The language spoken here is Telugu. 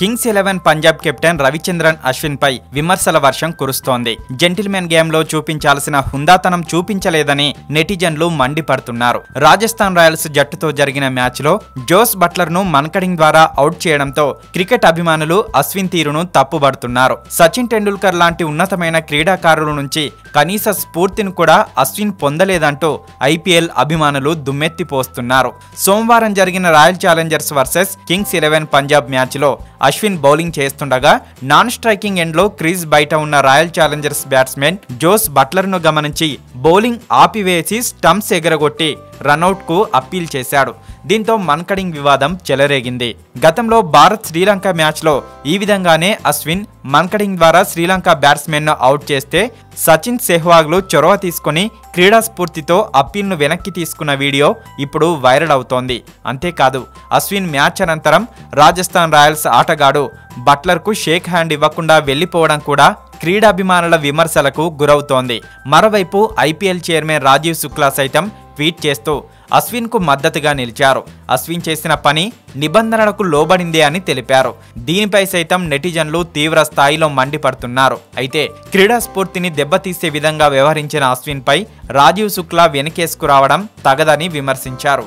Kings Eleven Punjab captain Ravichandran Ashwin పై విమర్శల వర్షం కురుస్తోంది. జెంటిల్మెన్ గేమ్లో చూపించాల్సిన హుందాతనం చూపించలేదని నెటిజన్లు మండిపడుతున్నారు. రాజస్థాన్ రాయల్స్ జట్టుతో జరిగిన మ్యాచ్లో జోస్ బట్లర్ను మన్కడింగ్ ద్వారా అవుట్ చేయడంతో క్రికెట్ అభిమానులు అశ్విన్ తీరును తప్పుబడుతున్నారు. సచిన్ టెండూల్కర్ లాంటి ఉన్నతమైన క్రీడాకారుల నుంచి కనీస స్ఫూర్తిని కూడా అశ్విన్ పొందలేదంటూ ఐపీఎల్ అభిమానులు దుమ్మెత్తిపోస్తున్నారు. సోమవారం జరిగిన Royal Challengers versus Kings Eleven Punjab మ్యాచ్లో అశ్విన్ బౌలింగ్ చేస్తుండగా నాన్ స్ట్రైకింగ్ ఎండ్లో క్రీజ్ బయట ఉన్న రాయల్ ఛాలెంజర్స్ బ్యాట్స్మెన్ జోస్ బట్లర్ను గమనించి బౌలింగ్ ఆపివేసి స్టంప్స్ ఎగరగొట్టి రనౌట్కు అప్పీల్ చేశాడు. దీంతో మన్కడింగ్ వివాదం చెలరేగింది. గతంలో భారత్ శ్రీలంక మ్యాచ్లో ఈ విధంగానే అశ్విన్ మన్కడింగ్ ద్వారా శ్రీలంక బ్యాట్స్మెన్ను అవుట్ చేస్తే సచిన్ సెహ్వాగ్లు చొరవ తీసుకుని క్రీడా స్ఫూర్తితో అప్పీల్ను వెనక్కి తీసుకున్న వీడియో ఇప్పుడు వైరల్ అవుతోంది. అంతేకాదు అశ్విన్ మ్యాచ్ అనంతరం రాజస్థాన్ రాయల్స్ ఆటగాడు బట్లర్కు షేక్ హ్యాండ్ ఇవ్వకుండా వెళ్ళిపోవడం కూడా క్రీడాభిమానుల విమర్శలకు గురవుతోంది. మరోవైపు ఐపీఎల్ చైర్మన్ రాజీవ్ శుక్లా సైతం ట్వీట్ చేస్తూ అశ్విన్కు మద్దతుగా నిలిచారు. అశ్విన్ చేసిన పని నిబంధనలకు లోబడిందే అని తెలిపారు. దీనిపై సైతం నెటిజన్లు తీవ్ర స్థాయిలో మండిపడుతున్నారు. అయితే క్రీడా స్ఫూర్తిని దెబ్బతీసే విధంగా వ్యవహరించిన అశ్విన్పై రాజీవ్ శుక్లా వెనకేసుకురావడం తగదని విమర్శించారు.